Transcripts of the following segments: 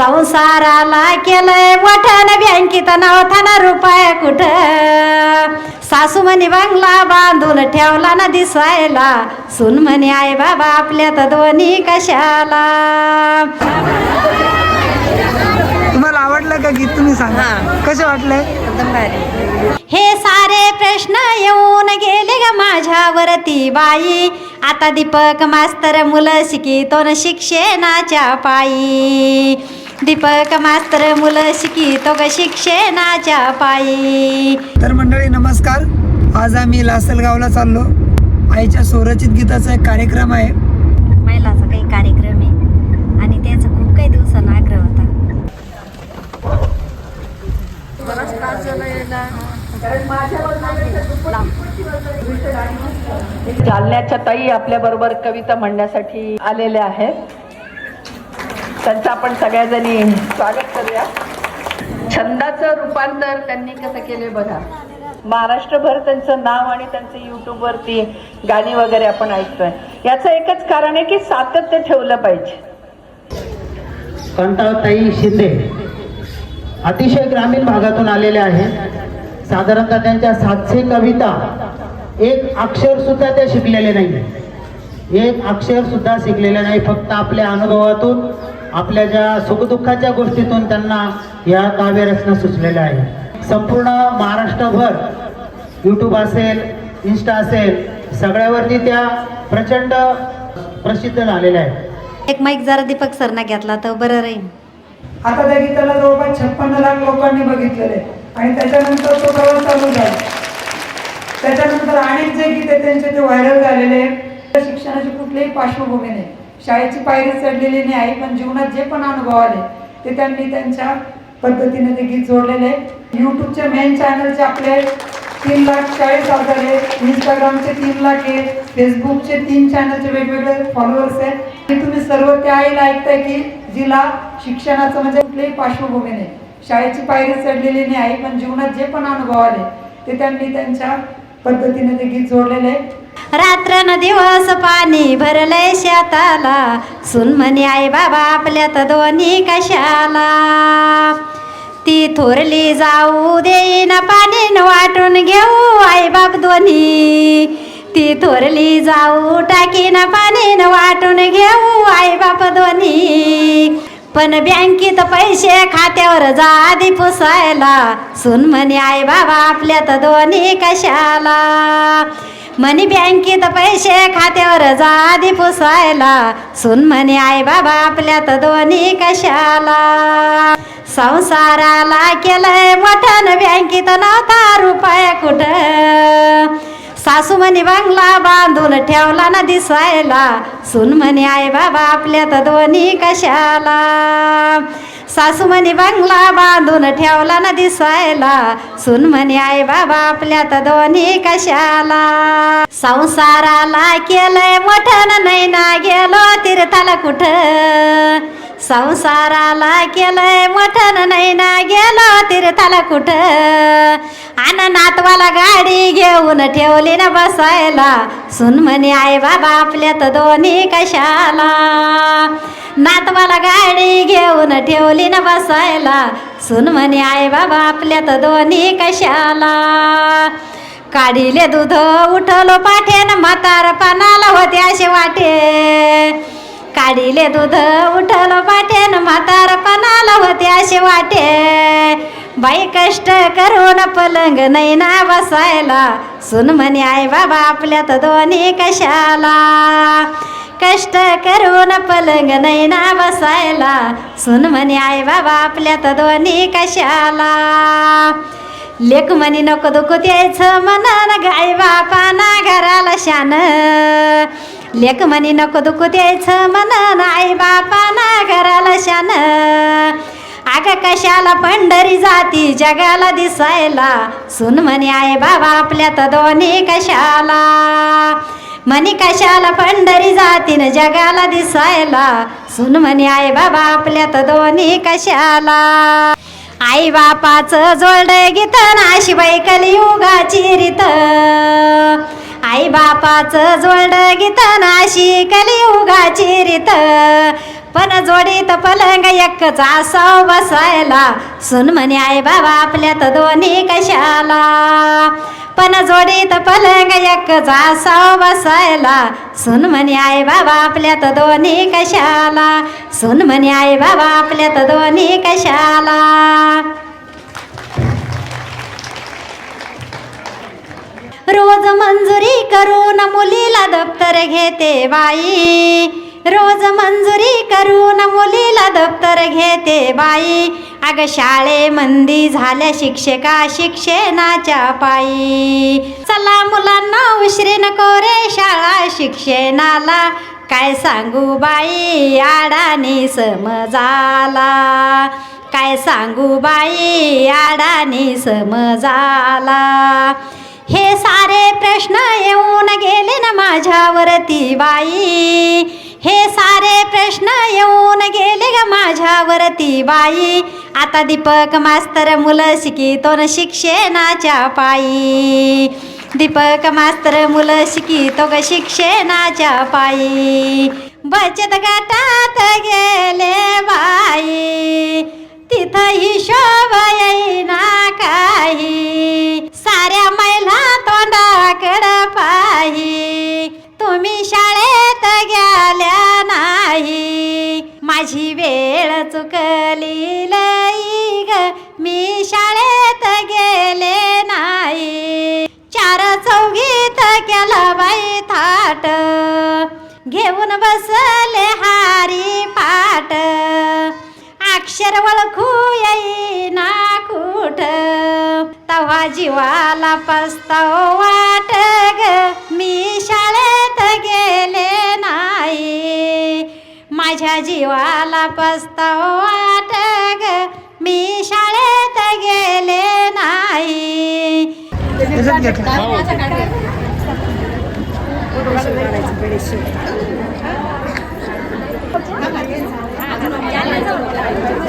संसाराला केलंय वठण बँकेत नव्हता रुपये कुठं? सासू म्हणे बंगला बांधून ठेवला ना दिसायला. सुन म्हणे आई बाबा आपल्यात दोन्ही कशाला? तुम्हाला आवडलं का गीत? तुम्ही सांगा. कसे वाटले? हे सारे प्रश्न येऊन गेले ग माझ्यावरती बाई. आता दीपक मास्तर मुलं शिकितो न शिक्षणाच्या पायी. दीपक मास्तर मुलं शिकितो ग शिक्षणाच्या पायी. तर मंडळी नमस्कार. आज आम्ही लासलगावला चाललो. आईच्या स्वरचित गीताचा एक कार्यक्रम आहे. महिलाचा काही कार्यक्रम आहे. आणि त्याचा खूप काही दिवसांना आग्रह होता. जालन्याच्या ताई आपल्या बरोबर कविता म्हणण्यासाठी आलेल्या आहेत. त्यांचं आपण सगळ्याजणी स्वागत करूया. छंदाचं रूपांतर त्यांनी कसं केले बघा. महाराष्ट्रभर त्यांचं नाव आणि त्यांचं युट्यूबवरती गाणी वगैरे आपण ऐकतोय. याचं एकच कारण आहे की सातत्य ठेवलं पाहिजे. कंटाळताई शिंदे अतिशय ग्रामीण भागातून आलेले आहेत. साधारणतः त्यांच्या सातशे कविता एक अक्षर सुद्धा ते शिकलेले नाही एक अक्षर सुद्धा शिकलेले नाही फक्त आपल्या अनुभवातून आपल्या ज्या सुखदुःखाच्या गोष्टीतून त्यांना या काव्यरचना सुचलेल्या आहे संपूर्ण महाराष्ट्रभर यूट्यूब असेल इन्स्टा असेल सगळ्यावरती त्या प्रचंड प्रसिद्ध झालेल्या आहेत. एक माईक जरा दीपक सरना घेतला तर बरं राहील. आता त्या गीताला जवळपास छप्पन्न लाख लोकांनी बघितलेले आहे. आणि त्याच्यानंतर तो प्रवास चालू झाला. त्याच्यानंतर अनेक जे गीत आहे त्यांचे ते व्हायरल झालेले आहे शिक्षणाची कुठलीही पार्श्वभूमी नाही. शाळेची पायरी चढलेली नाही पण जीवनात जे पण अनुभव आले ते त्यांनी त्यांच्या पद्धतीने ते गीत जोडलेले आहे यूट्यूबचे मेन चॅनलचे आपले तीन लाख चाळीस हजार आहे इंस्टाग्रामचे तीन लाख आहे फेसबुकचे तीन चॅनलचे वेगवेगळे फॉलोअर्स आहेत. आणि तुम्ही सर्व त्या आईला ऐकताय की जिला शिक्षणाचं म्हणजे कुठलीही पार्श्वभूमी नाही शाळेची पायरी चढलेली नाही पण जीवनात जे पण अनुभव आले ते त्यांनी त्यांच्या पद्धतीने ते गीत जोडलेले आहे रात्र दिवस पाणी भरलंय शेताला. सुन म्हणे आई बाबा आपल्यात दोन्ही कशाला? ती थोरली जाऊ देईन पाणी न वाटून घेऊ आई बाप दोन्ही. ती थोरली जाऊ टाकीना पाणी न वाटून घेऊ आई बाप दोन्ही. पण बँकेत पैसे खात्यावर जा आधी पुसायला. सुन म्हणे आई बाबा आपल्यात दोन्ही कशाला? म्हणे बँकेत पैसे खात्यावर जा आधी पुसायला. सुन म्हणे आई बाबा आपल्यात दोन्ही कशाला? संसाराला केलंय मोठं बँकेत नव्हता रुपया कुठं? सासू म्हणे बंगला बांधून ठेवला ना दिसायला. सुन म्हणे आई बाबा आपल्यात दोन्ही कशाला? सासू म्हणे बंगला बांधून ठेवला ना दिसायला सुन म्हणे आई बाबा आपल्यात दोन्ही कशाला? संसाराला केलंय मोठं नाही ना गेलो तीर्थाला कुठं? संसाराला केलंय मठन नाही ना गेलो तीर्थाला कुठं? आन नातवाला गाडी घेऊन ठेवली ना बसायला. सुन म्हणे आई बाबा आपल्यात दोन्ही कशाला? नातवाला गाडी घेऊन ठेवली ना बसायला. सुन म्हणे आई बाबा आपल्यात दोन्ही कशाला? काढिले दूध उठलो पाठेन म्हातारपणाला होते असे वाटे. काढिले दूध उठलो पाठेन म्हातारपणाला होते असे वाटे. बाई कष्ट करून पलंग नाही ना बसायला. सुन म्हणे आई बाबा आपल्यात दोन्ही कशाला? कष्ट करून पलंग नाही ना बसायला. सुन म्हणे आई बाबा आपल्यात दोन्ही कशाला? लेक म्हणी नको दुखू द्यायचं म्हणन गाई बापाना घराला शान. लेख म्हणी नको दुखू द्यायचं म्हणन आई बापाना घराला शान. अग कशाला पंढरी जाती जगाला दिसायला. सुन म्हणे आई बाबा आपल्यात दोन्ही कशाला? म्हणी कशाला पंढरी जातीन जगाला दिसायला? सुन म्हणे आई बाबा आपल्यात दोन्ही कशाला? आई बापाचं जोड गीत बैकली कलियुगाची रीत. आई बापाचं जोड गीत नाशी कलियुगाची रीत. पण जोडीत पलंग एकच असाव बसायला. सुन म्हणे आई बाबा आपल्यात दोन्ही कशाला? पण जोडीत पलंग एकच असाव बसायला. सुन म्हणे आई बाबा आपल्यात दोन्ही कशाला? सुन म्हणे आई बाबा आपल्यात दोन्ही कशाला? रोज मंजूर करून मुलीला दप्तर घेते बाई. रोज मंजुरी करून मुलीला दप्तर घेते बाई. अग शाळेमंदी झाल्या शिक्षका शिक्षणाच्या पायी. चला मुलांना उशरी नको रे शाळा शिक्षणाला काय सांगू बाई आडाने समजाला काय सांगू बाई? अडानी समजाला हे सारे प्रश्न येऊन गेले ना माझ्यावरती बाई. हे सारे प्रश्न येऊन गेले ग माझ्यावरती बाई. आता दीपक मास्तर मुलं शिकितो न शिक्षणाच्या पायी. दीपक मास्तर मुलं शिकितो ग शिक्षणाच्या पायी. बचत गटात गेले बाई. तिथं हिशोब येईना काही. साऱ्या महिला तोंडाकड पाही. तुम्ही शाळेत गेल्या नाही. माझी वेळ चुकली लई ग. मी शाळेत गेले नाही. चार चौघीत केलं बाई थाट. घेऊन बसले हारी पाट. अक्षर ओळखू येईना कुठ? तवा जीवाला पस्ताव वाट ग मी शाळेत गेले नाही. माझ्या जीवाला पस्ताव वाट ग मी शाळेत गेले नाही.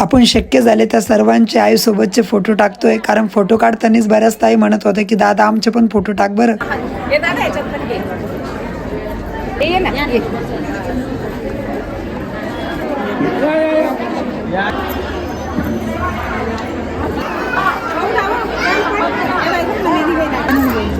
आपण शक्य झाले त्या सर्वांचे आईसोबतचे फोटो टाकतोय. कारण फोटो काढतानाच बऱ्याच ताई म्हणत होते की दादा आमचे पण फोटो टाक बरं ये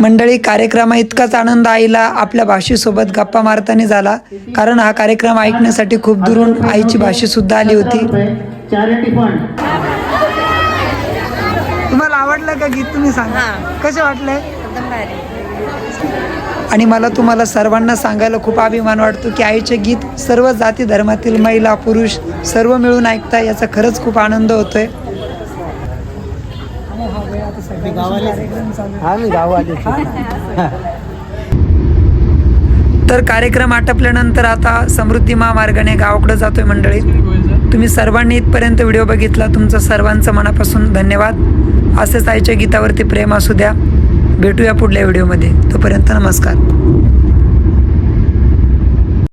मंडळी कार्यक्रमा इतकाच आनंद आईला आपल्या भाषेसोबत गप्पा मारताना झाला. कारण हा कार्यक्रम ऐकण्यासाठी खूप दुरून आईची भाषी सुद्धा आली होती. तुम्हाला आवडलं का गीत? तुम्ही सांगा. कसे वाटले? आणि मला तुम्हाला सर्वांना सांगायला खूप अभिमान वाटतो की आईचे गीत सर्व जाती धर्मातील महिला पुरुष सर्व मिळून ऐकता याचा खरंच खूप आनंद होतोय. तर कार्यक्रम आटपल्यानंतर आता समृद्धी महामार्गाने गावाकडे जातोय मंडळी. तुम्ही सर्वांनी इथपर्यंत व्हिडिओ बघितला तुमचं सर्वांचं मनापासून धन्यवाद. असेच आईच्या गीतावरती प्रेम असू द्या. भेटूया पुढल्या व्हिडिओमध्ये. तोपर्यंत नमस्कार.